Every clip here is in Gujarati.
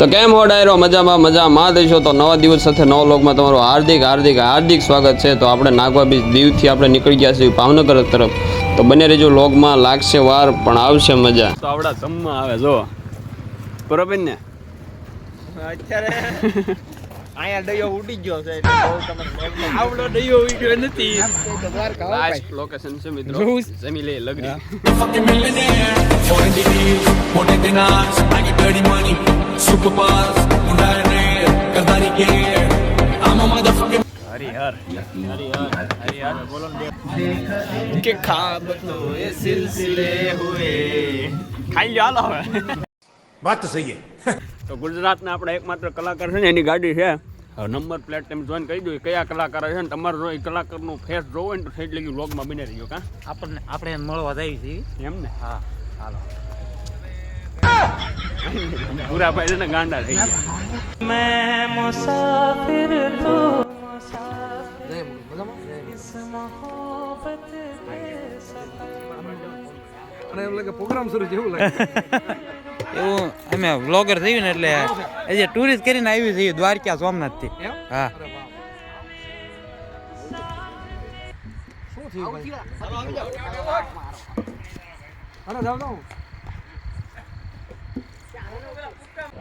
તો કેમ હો ડાયરો? મજામાં મજામાં. દઈશો તો નવા દિવસ સાથે નવા લોકમાં તમારું હાર્દિક હાર્દિક હાર્દિક સ્વાગત છે. તો આપણે નાગવા બીચ દીવથી આપણે નીકળી ગયા છીએ ભાવનગર તરફ. તો બને રહેજો લોગમાં લાગશે વાર પણ આવશે મજા. તો આવડા જમવા આવે જો. બરોબર ને? અત્યારે અહીંયા ડયો ઉડી ગયો છે. એટલે આવડો ડયો ઉડી ગયો નથી. લાસ્ટ લોકેશન છે મિત્રો. જમી લે લગડી. સુપરપાસ ઉડાડને કરદારી કે આમાં મધરફકર હરિહર હરિહર. હરિહર. બોલો ને કે ખાબ તો એ સિલસિલે હુએ. હાલો હવે. વાત તો સહી તો ગુજરાતના આપણા એકમાત્ર કલાકાર છે ને એની ગાડી છે. નંબર પ્લેટ તમે જોઈન કરી દો કયા કલાકાર છે ને તમારો જો એ કલાકારનું ફેસ જોવો ને તો થઈ જ લગી વ્લોગમાં બની રહ્યો કાં? આપણને આપણે મળવા જઈએ છીએ એમ ને? હા હાલો. પૂરા પાડે ને ગાંડા થઈ ગયા. મેં મુસાફિર તો વ્લોગર થયું ને એટલે આજે ટુરિસ્ટ કરીને આવી દ્વારકા સોમનાથથી.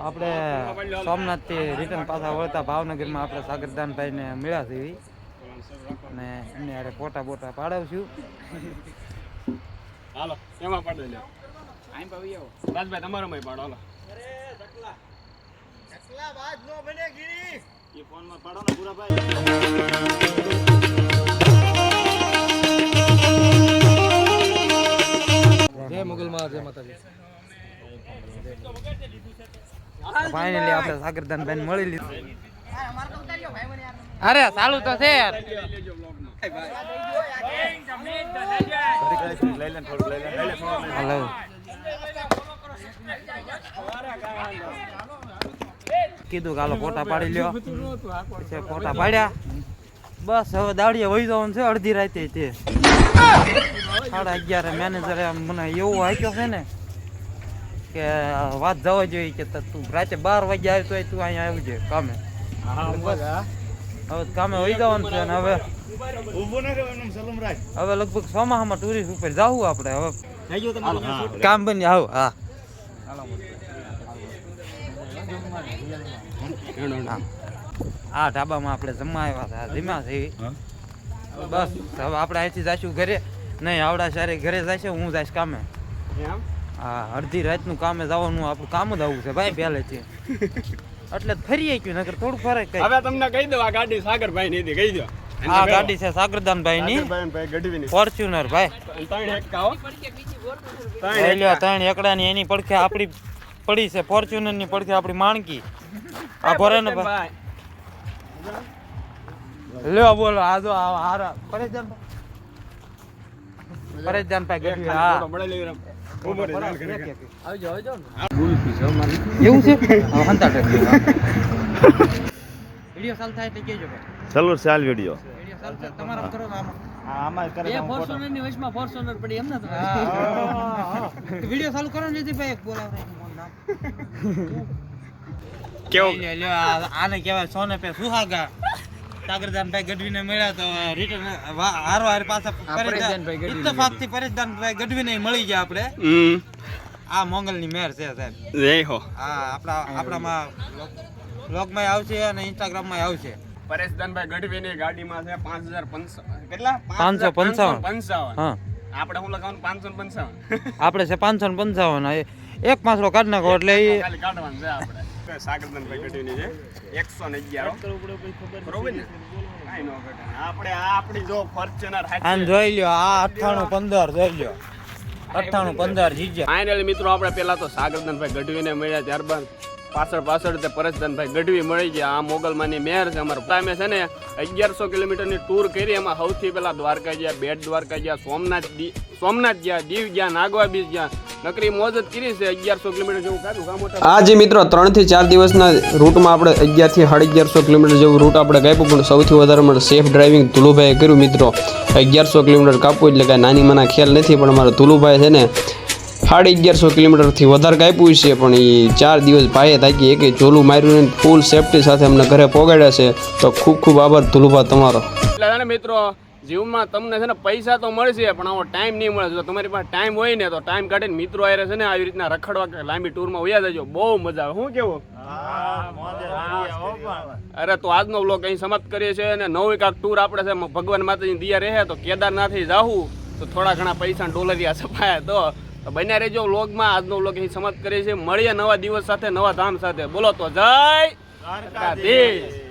આપણે સોમનાથથી રિટર્ન પાછા વળતા ભાવનગરમાં આપણે સાગરદાનભાઈને મળ્યા છીએ. અને એમને હારે ફોટા બોટા પાડાવશું. હાલો એમાં પાડો લ્યો રાજભાઈ તમારો માં પાડો હાલો. એ ફોનમાં પાડો ને પૂરા ભાઈ ફાઇનલી આપણે સાગરદાન બેન મળી લીધું. અરે સારું તો છે યાર. હલો. કીધું કે હાલો ફોટા પાડી લ્યો. પછી ફોટા પાડ્યા. બસ હવે દાડીએ વહી જવાનું છે અડધી રાતે તે. સાડા અગિયારે મેનેજરે મને એવું હાક્યો છે ને. કે વાત જવા જોઈએ કે ત- તું રાતે બાર વાગે આવી તોય તું અહીંયા આવી જાય કામે હવે કામે વહી જવાનું છે અને હવે હવે લગભગ ચોમાસામાં ટુરિસ્ટ ઉપર જાવું આપણે હવે કામ બની આવ હા. હા. આ ઢાબામાં આપણે જમવા આવ્યા હતા ધીમા થઈ બસ હવે આપણે અહીંથી જઈશું ઘરે. નહીં આવડા સારે ઘરે જઈશું હું જઈશ કામે. એમ? હા અડધી રાતનું કામે જવાનું આપણું કામ જ આવું છે ભાઈ પહેલેથી. એટલે ફરી ગયું નગર થોડું ફરક કઈ. હવે તમને કહી દો આ ગાડી સાગરભાઈ ની કહી દો. આ ગાડી છે સાગરદાન ભાઈ ની. ફોર્ચ્યુનર ભાઈ. ત્રણ એકડા એકડાની એની પડખે આપડી પડી છે ફોર્ચ્યુનરની પડખે આપડી માણકી. આ ભરે ને ભાઈ. લ્યો બોલો આ જો આ હારા. પરેશજાન ભાઈ ગઢવી હા. એવું છે? વિડિયો ચાલુ થાય ચાલ વીડિયો. વિડિયો ચાલુ થાય તમારા કરો ને વિડિયો ચાલુ કરો ને ભાઈ એક બોલાવ કેવો? આને કહેવાય સોને પે સુહાગા. સાગરદાનભાઈ ગઢવીને મળ્યા તો રિટર્ન હારો હાર પાછા ઇત્તફાકથી પરેશદાનભાઈ ગઢવીને મળી ગયા આપણે. હમ. આ મોંગલની મેર છે સાહેબ. જય હો. આ આપણા આપણામાં બ્લોગમાં આવશે અને ઇન્સ્ટાગ્રામમાં આવશે. પરેશદાનભાઈ ગઢવી ની ગાડીમાં છે પાંચ હજાર પંચસો કેટલા 555. પંચાવન. હા. આપણે હું લગાવવાનું પાંચસો પંચાવન. આપણે છે પાંચસો ને પંચાવન. એક પાંચડો કાઢ નાખો એટલે એ કાઢવાનું છે આપણે. સાગરદાનભાઈ ગઢવીની છે. એકસો ને અગિયાર. બરોબર ને? કાંઈ ન ઘટે. આપણે આ આપણી જો ફોર્ચ્યુનર આને જોઈ લ્યો આ અઠ્ઠાણું પંદર જોઈ લ્યો. અઠ્ઠાણું પંદર જીજ્યા ફાઇનલી મિત્રો આપણે પેલા તો સાગરદાનભાઈ ગઢવીને મળ્યા ત્યારબાદ પાછળ પાછળ તે પરેશદાનભાઈ ગઢવી મળી ગયા. આ મોગલમાંની મેર છે અમારા ટાઈમે છે ને અગિયારસો કિલોમીટરની ટૂર કરી. એમાં સૌથી પહેલા દ્વારકા ગયા બેટ દ્વારકા ગયા સોમનાથ સોમનાથ ગયા દીવ ગયા નાગવા બીચ ગયા. નકરી મોજ જ કરી છે અગિયારસો કિલોમીટર જેવું કાઢ્યું કામ આ જે મિત્રો ત્રણથી ચાર દિવસના રૂટમાં આપણે અગિયારથી સાડી અગિયારસો કિલોમીટર જેવું રૂટ આપણે કાપ્યું પણ સૌથી વધારે મને સેફ ડ્રાઇવિંગ ધુલુભાઈએ કર્યું મિત્રો. અગિયારસો કિલોમીટર કાપવું એટલે કાંઈ નાની માના ખ્યાલ નથી પણ અમારા ધુલુભાઈ છે ને સાડી અગિયારસો કિલોમીટરથી વધારે કાપ્યું છે પણ એ ચાર દિવસ ભાઈએ થાકી એકે ચોલું માર્યું ને ફૂલ સેફટી સાથે અમને ઘરે પહોંચાડ્યા છે. તો ખૂબ ખૂબ આભાર ધુલુભા તમારો. એટલે મિત્રો જીવનમાં તમને છે ને પૈસા તો મળશે પણ આવો ટાઈમ નહીં મળે. જો તમારી પાસે ટાઈમ હોય ને, તો ટાઈમ કાઢીને મિત્રો આરે છે ને આવી રીતના રખડવા લાંબી ટૂરમાં વયા જજો. બહુ મજા આવે. શું કેવો? અરે, તો આજનો વ્લોગ અહીં સમાપ્ત કરીએ છીએ અને નવ એકાક ટૂર આપણે છે ભગવાન માતાજી દિયા રહે, તો કેદારનાથથી જાવું તો થોડા ઘણા પૈસા ડોલરિયા સપાયા તો. તો બન્યા રહેજો વ્લોગમાં આજનો વ્લોગ અહીં સમાપ્ત કરીએ છીએ. મળીએ નવા દિવસ સાથે, નવા ધામ સાથે. બોલો તો જય દ્વારકાધીશ.